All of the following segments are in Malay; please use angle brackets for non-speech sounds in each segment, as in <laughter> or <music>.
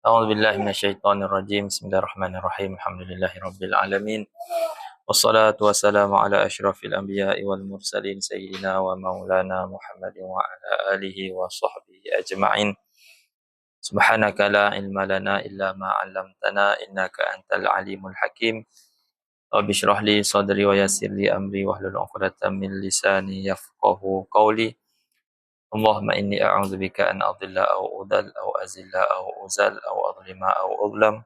أعوذ بالله من الشيطان الرجيم. بسم الله الرحمن الرحيم. الحمد لله رب العالمين. والصلاة والسلام على أشرف الأنبياء والمرسلين سيدنا ومولانا محمد وعلى آله وصحبه أجمعين. سبحانك لا علم لنا إلا ما علمتنا إنك أنت العليم الحكيم. رب اشرح لي صدري ويسر لي أمري واحلل عقدة من لساني يفقه قولي. اللهم إني أعوذ بك أن أضل أو أضل أو أزل أو أزل أو أظلم أو أظلم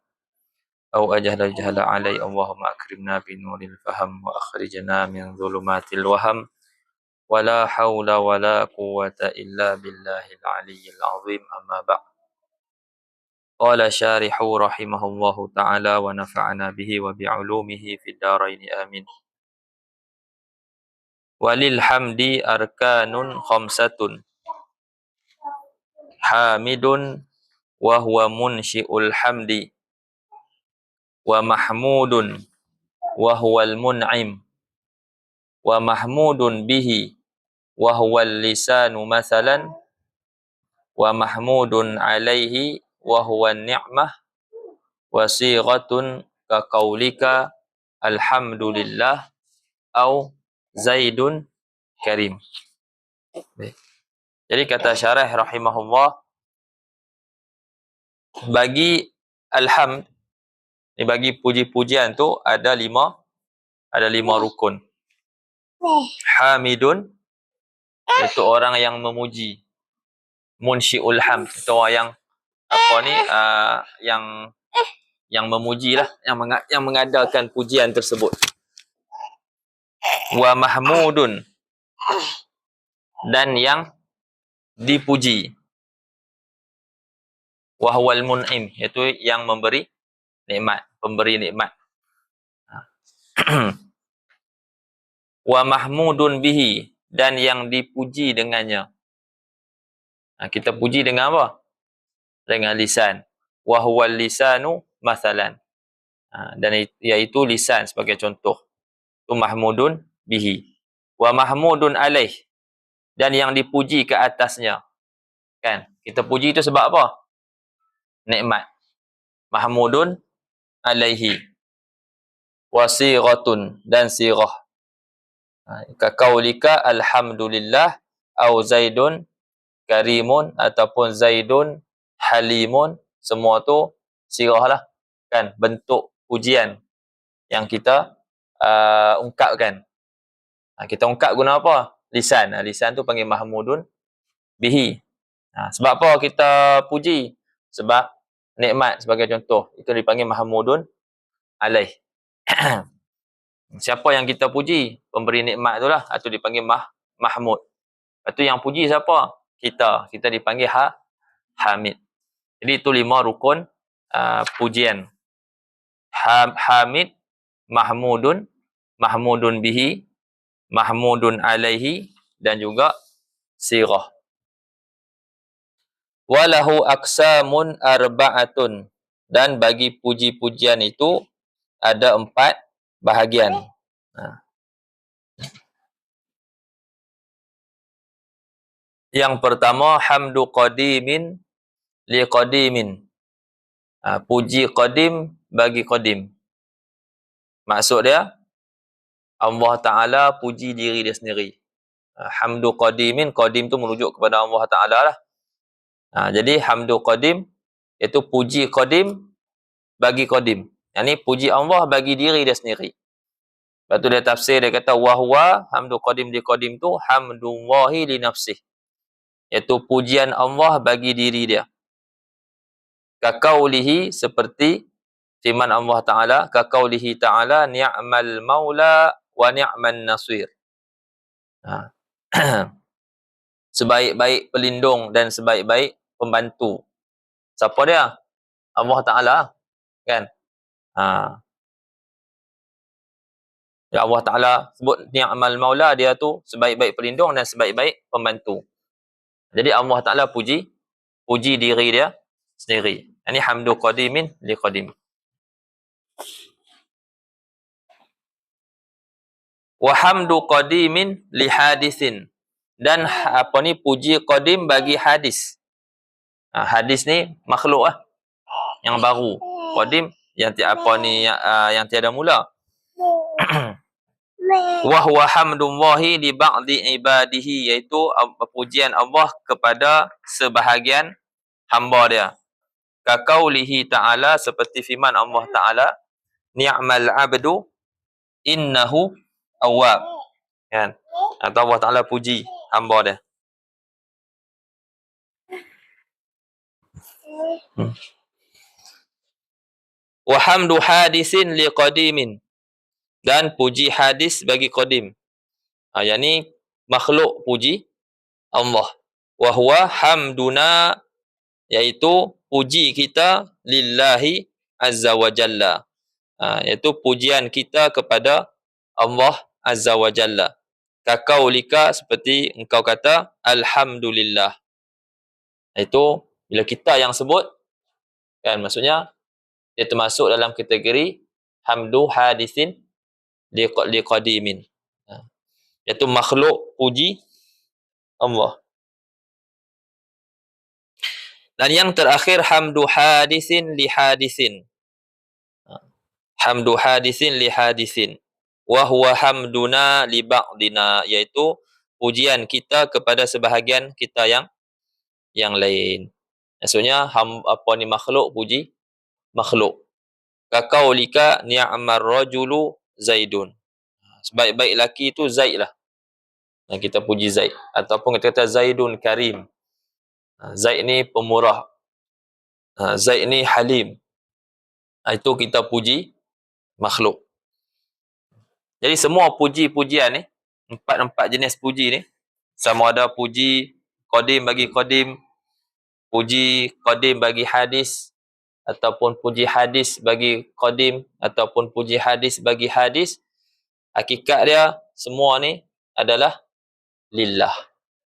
أو أجهل الجهل علي. اللهم أكرمنا بنور الفهم وأخرجنا من ظلمات الوهم. ولا حول ولا قوة إلا بالله العلي العظيم. أما بعد. قال شارح رحمه الله تعالى ونفعنا به وبعلومه في الدارين. آمين. وللحمد أركان خمسة. Hamidun wa huwa munsyi'ul hamdi wa mahmudun wa huwal mun'im wa mahmudun bihi wa huwal lisanu mathalan wa mahmudun alaihi wa huwa ni'mah wa sighatun ka qaulika alhamdulillah au zaidun karim. Jadi kata syarah rahimahullah bagi alhamd ni bagi puji-pujian tu ada lima ada lima rukun. Hamidun itu orang yang memuji. Munsyiul hamd itu orang yang apa ni uh, yang yang memuji lah yang meng- yang mengadakan pujian tersebut. Wa mahmudun dan yang dipuji. Wahwal mun'im, iaitu yang memberi nikmat, pemberi nikmat. <clears throat> Wa mahmudun bihi, dan yang dipuji dengannya. Ha, kita puji dengan apa? Dengan lisan. Wahwal lisanu masalan. Ha, dan iaitu lisan sebagai contoh. Itu mahmudun bihi. Wa mahmudun alaih, dan yang dipuji ke atasnya. Kan? Kita puji itu sebab apa? Nikmat. Mahmudun alaihi. Wasiratun dan sirah. Ha, Kakaulika alhamdulillah au zaidun karimun ataupun zaidun halimun semua tu sirah lah kan bentuk pujian yang kita uh, ungkapkan ha, kita ungkap guna apa lisan. Ha, lisan tu panggil mahmudun bihi. Ha, sebab apa kita puji? Sebab nikmat sebagai contoh. Itu dipanggil mahmudun alaih. <clears throat> siapa yang kita puji? Pemberi nikmat tu lah. Itu dipanggil mah, mahmud. Tu yang puji siapa? Kita. Kita dipanggil ha, hamid. Jadi itu lima rukun uh, pujian. Ha, hamid, mahmudun, mahmudun bihi, mahmudun alaihi dan juga sirah. Walahu aksamun arba'atun dan bagi puji-pujian itu ada empat bahagian. Ha. Yang pertama hamdu qadimin li qadimin. Ha, puji qadim bagi qadim. Maksud dia Allah Ta'ala puji diri dia sendiri. Ha, hamdu qadimin, qadim tu merujuk kepada Allah Ta'ala lah. Ha, jadi hamdu qadim, iaitu puji qadim bagi qadim. Yang ni puji Allah bagi diri dia sendiri. Lepas tu dia tafsir, dia kata, wahwa hamdu qadim di qadim tu, hamdullahi li nafsih. Iaitu pujian Allah bagi diri dia. Kakaulihi seperti firman Allah Ta'ala, kakaulihi Ta'ala, ni'mal maula wa ni'man nasir. Ha. <clears throat> sebaik-baik pelindung dan sebaik-baik pembantu. Siapa dia? Allah Ta'ala. Kan? Ha. Ya Allah Ta'ala sebut ni'mal maula dia tu sebaik-baik pelindung dan sebaik-baik pembantu. Jadi Allah Ta'ala puji puji diri dia sendiri. Ini hamdu qadimin li qadim. wa hamdu qadimin li hadisin dan apa ni puji qadim bagi hadis ha, hadis ni makhluk lah yang baru. Qadim yang tiada apa ni yang, uh, yang tiada mula. <coughs> wa huwa hamdullahi li ba'di ibadihi iaitu pujian Allah kepada sebahagian hamba dia. Kakaulihi ta'ala seperti firman Allah ta'ala ni'mal abdu innahu awwab. Kan? Atau Allah Ta'ala puji hamba dia. Wa hamdu hadisin li qadimin. Dan puji hadis bagi qadim. Ha, yang ni makhluk puji Allah. Wa huwa hamduna iaitu puji kita lillahi azza wa jalla. Ha, iaitu pujian kita kepada Allah azza wa jalla. Kakaulika seperti engkau kata alhamdulillah. Itu bila kita yang sebut kan maksudnya dia termasuk dalam kategori hamdu hadisin li qadimin ha. iaitu makhluk puji Allah. Dan yang terakhir hamdu hadisin li hadisin ha. hamdu hadisin li hadisin wa huwa hamduna li ba'dina iaitu pujian kita kepada sebahagian kita yang yang lain Maksudnya ham, apa ni makhluk puji makhluk. Kakau lika ni'mar rajulu Zaidun. Sebaik-baik laki itu Zaid lah. Yang kita puji Zaid. Ataupun kita kata Zaidun Karim. Ha, Zaid ni pemurah. Ha, Zaid ni Halim. Ha, itu kita puji makhluk. Jadi semua puji-pujian ni, empat-empat jenis puji ni, sama ada puji Qadim bagi Qadim, puji qadim bagi hadis ataupun puji hadis bagi qadim ataupun puji hadis bagi hadis hakikat dia semua ni adalah lillah.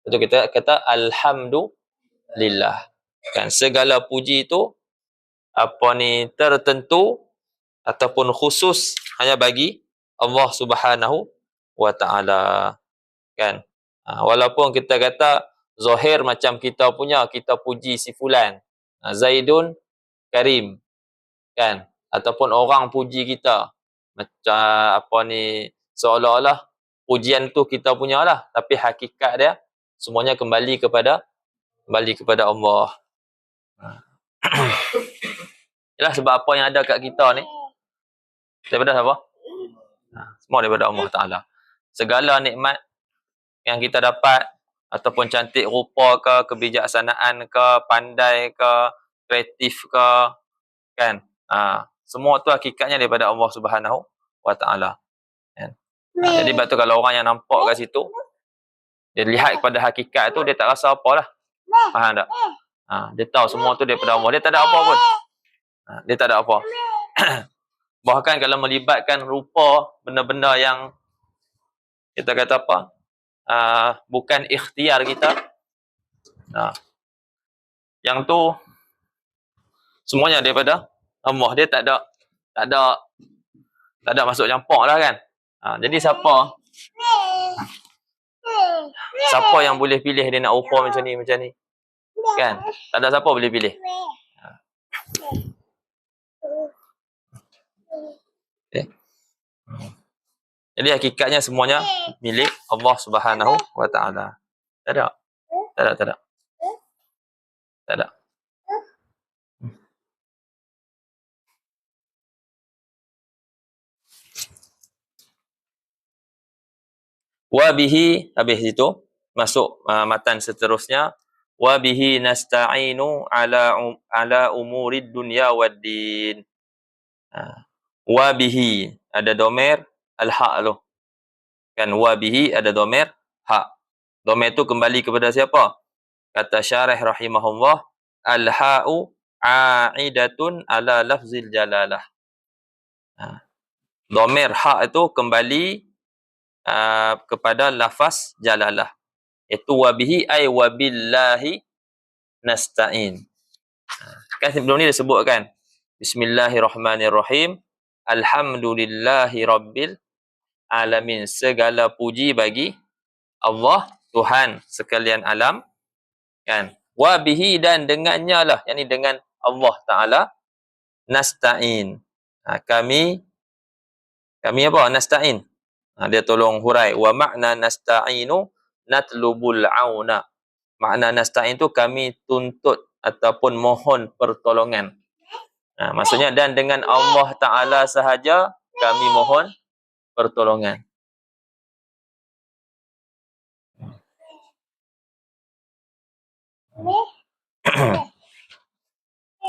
Betul kita kata alhamdulillah. Kan segala puji itu apa ni tertentu ataupun khusus hanya bagi Allah Subhanahu wa taala. Kan ha, walaupun kita kata Zohir macam kita punya, kita puji si fulan. Ha, Zaidun Karim. Kan? Ataupun orang puji kita. Macam apa ni, seolah-olah pujian tu kita punya lah. Tapi hakikat dia, semuanya kembali kepada kembali kepada Allah. <coughs> Yalah sebab apa yang ada kat kita ni, daripada siapa? Ha, semua daripada Allah Ta'ala. Segala nikmat yang kita dapat, ataupun cantik rupa ke, kebijaksanaan ke, pandai ke, kreatif ke, kan? Ha, semua tu hakikatnya daripada Allah Subhanahu wa taala. Kan? Ha, jadi bab tu kalau orang yang nampak kat situ dia lihat kepada hakikat tu dia tak rasa apalah. Faham tak? Ha, dia tahu semua tu daripada Allah. Dia tak ada apa pun. Ha, dia tak ada apa. <coughs> Bahkan kalau melibatkan rupa benda-benda yang kita kata apa? Uh, bukan ikhtiar kita. Uh, yang tu semuanya daripada Allah. Dia tak ada tak ada tak ada masuk campur lah kan. Uh, jadi siapa siapa yang boleh pilih dia nak rupa macam ni macam ni? Kan? Tak ada siapa boleh pilih. Okay. Jadi hakikatnya semuanya milik Allah Subhanahu wa taala. Tak ada. Tak ada, tak ada. Tak ada. Wa bihi habis itu masuk uh, matan seterusnya wa bihi nasta'inu ala um, ala umurid dunya waddin. Uh, wa bihi ada domer al-haq tu. Kan wabihi ada domer hak. Domer tu kembali kepada siapa? Kata syarah rahimahullah al-ha'u a'idatun ala lafzil jalalah. Ha. Domer hak itu kembali uh, kepada lafaz jalalah. Itu wabihi ay wabillahi nasta'in. Ha. Kan sebelum ni disebutkan Bismillahirrahmanirrahim. Alhamdulillahi rabbil alamin segala puji bagi Allah Tuhan sekalian alam kan wa bihi dan dengannya lah yakni dengan Allah taala nasta'in. Ha, kami kami apa? Nasta'in. Ha, dia tolong hurai wa makna nasta'inu natlubul auna. Makna nasta'in tu kami tuntut ataupun mohon pertolongan. Ha, maksudnya dan dengan Allah Taala sahaja kami mohon pertolongan.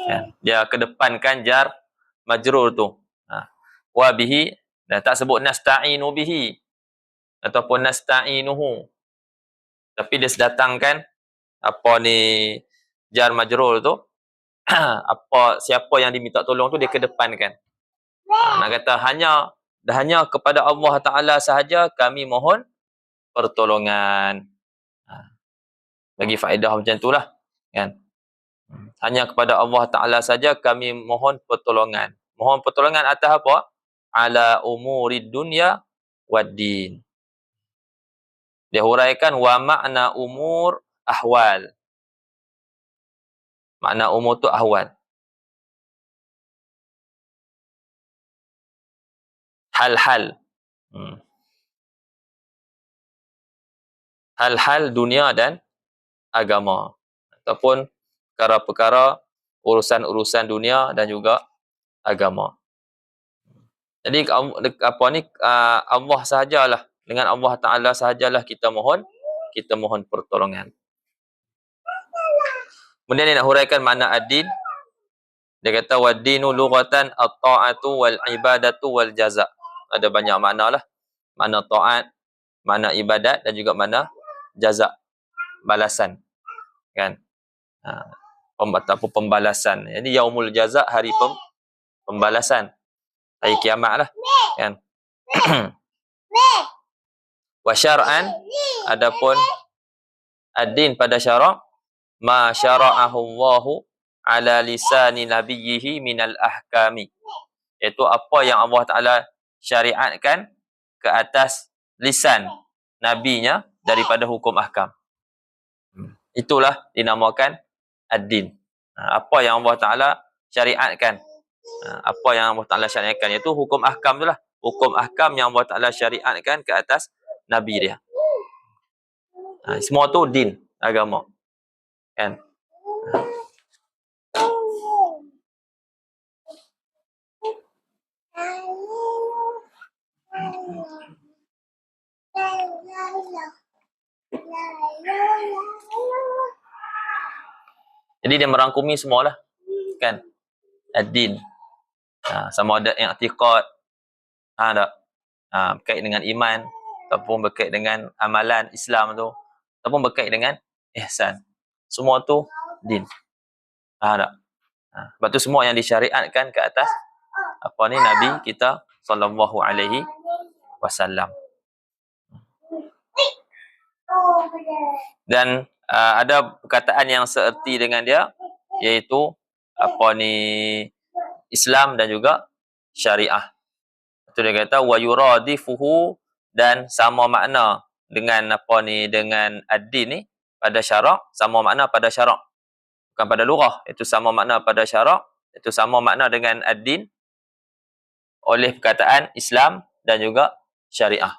ya, dia kedepankan jar majrur tu. Ha. Wa bihi dan tak sebut nasta'inu bihi ataupun nasta'inuhu. Tapi dia sedatangkan apa ni jar majrur tu <clears throat> apa siapa yang diminta tolong tu dia kedepankan. Ha, nak kata hanya dah hanya kepada Allah Taala sahaja kami mohon pertolongan. Ha, bagi faedah macam itulah kan. Hanya kepada Allah Taala saja kami mohon pertolongan. Mohon pertolongan atas apa? ala umuri dunya wad din. Dia huraikan wa makna umur ahwal. Makna umur tu ahwal. Hal-hal. Hmm. Hal-hal dunia dan agama. Ataupun perkara-perkara urusan-urusan dunia dan juga agama. Jadi apa ni ah, Allah sahajalah dengan Allah Taala sahajalah kita mohon kita mohon pertolongan. Kemudian dia nak huraikan makna ad-din. Dia kata wad-dinu lughatan at-ta'atu wal ibadatu wal jaza. Ada banyak makna lah. Makna ta'at, makna ibadat dan juga makna jaza. Balasan. Kan? Ha, pembalasan. Jadi yaumul jaza hari pem, pembalasan hari kiamat lah kan <clears throat> wa syar'an adapun ad-din pada syarak ma syara'ahu Allah ala lisani nabiyhi minal ahkami iaitu apa yang Allah Taala syariatkan ke atas lisan nabinya daripada hukum ahkam itulah dinamakan ad-din ha, apa yang Allah Taala syariatkan Ha, apa yang Allah Ta'ala syariatkan iaitu hukum ahkam tu lah. Hukum ahkam yang Allah Ta'ala syariatkan ke atas Nabi dia. Ha, semua tu din, agama. Kan? Jadi dia merangkumi semualah. Kan? Ad-din. Ha, sama ada i'tiqad ha, tak? Ha, berkait dengan iman ataupun berkait dengan amalan Islam tu ataupun berkait dengan ihsan. Semua tu din. Ha, tak? Ha, sebab tu semua yang disyariatkan ke atas apa ni Nabi kita sallallahu alaihi wasallam. Dan uh, ada perkataan yang seerti dengan dia iaitu apa ni Islam dan juga syariah. Itu dia kata wa yuradifuhu dan sama makna dengan apa ni dengan ad-din ni pada syarak sama makna pada syarak. Bukan pada lurah, itu sama makna pada syarak, itu sama makna dengan ad-din oleh perkataan Islam dan juga syariah.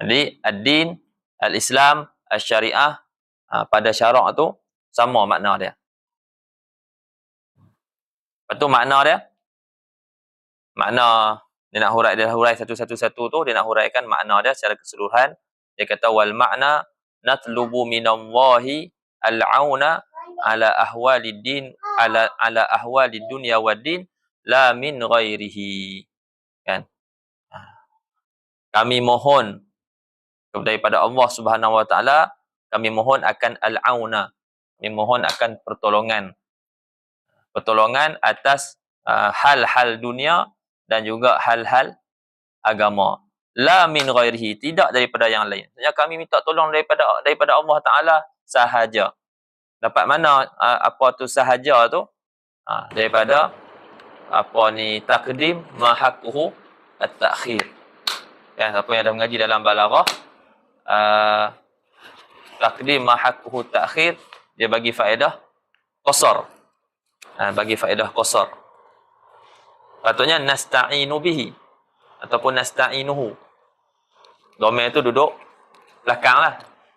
Jadi ad-din, al-Islam, al-syariah ha, pada syarak tu sama makna dia. Lepas tu makna dia makna dia nak hurai dia hurai satu-satu-satu tu dia nak huraikan makna dia secara keseluruhan dia kata wal makna natlubu minallahi al-auna ala ahwalid din ala ala ahwalid dunya wad din la min ghairihi. Kami mohon daripada Allah Subhanahu wa taala kami mohon akan al-auna kami mohon akan pertolongan pertolongan atas uh, hal-hal dunia dan juga hal-hal agama. La min ghairihi, tidak daripada yang lain. Maksudnya kami minta tolong daripada daripada Allah Taala sahaja. Dapat mana uh, apa tu sahaja tu? Uh, daripada apa ni takdim mahakuhu at-ta'khir. Kan apa yang dah mengaji dalam balaghah uh, takdim mahakuhu ta'khir dia bagi faedah qasar ha, bagi faedah qasar Patutnya nasta'inu bihi ataupun nasta'inuhu. Domain itu duduk belakang lah.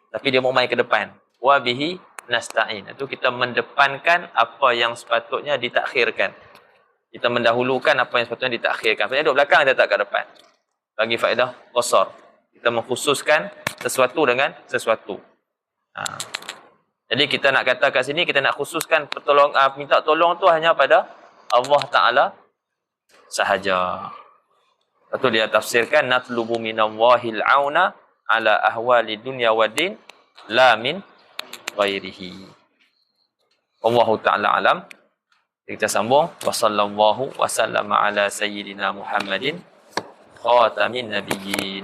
Tapi dia mau main ke depan. Wa bihi nasta'in. Itu kita mendepankan apa yang sepatutnya ditakhirkan. Kita mendahulukan apa yang sepatutnya ditakhirkan. Maksudnya duduk belakang, dia tak ke depan. Bagi faedah qasar. Kita mengkhususkan sesuatu dengan sesuatu. Ha. Jadi kita nak kata kat sini, kita nak khususkan pertolong, uh, minta tolong tu hanya pada Allah Ta'ala sahaja. Lepas dia tafsirkan, natlubu minallahil auna ala ahwali dunya wa din la min ghairihi. Allahu Ta'ala alam. Kita sambung. Wa sallallahu wa sallama ala sayyidina Muhammadin ข้อตามินนบียีน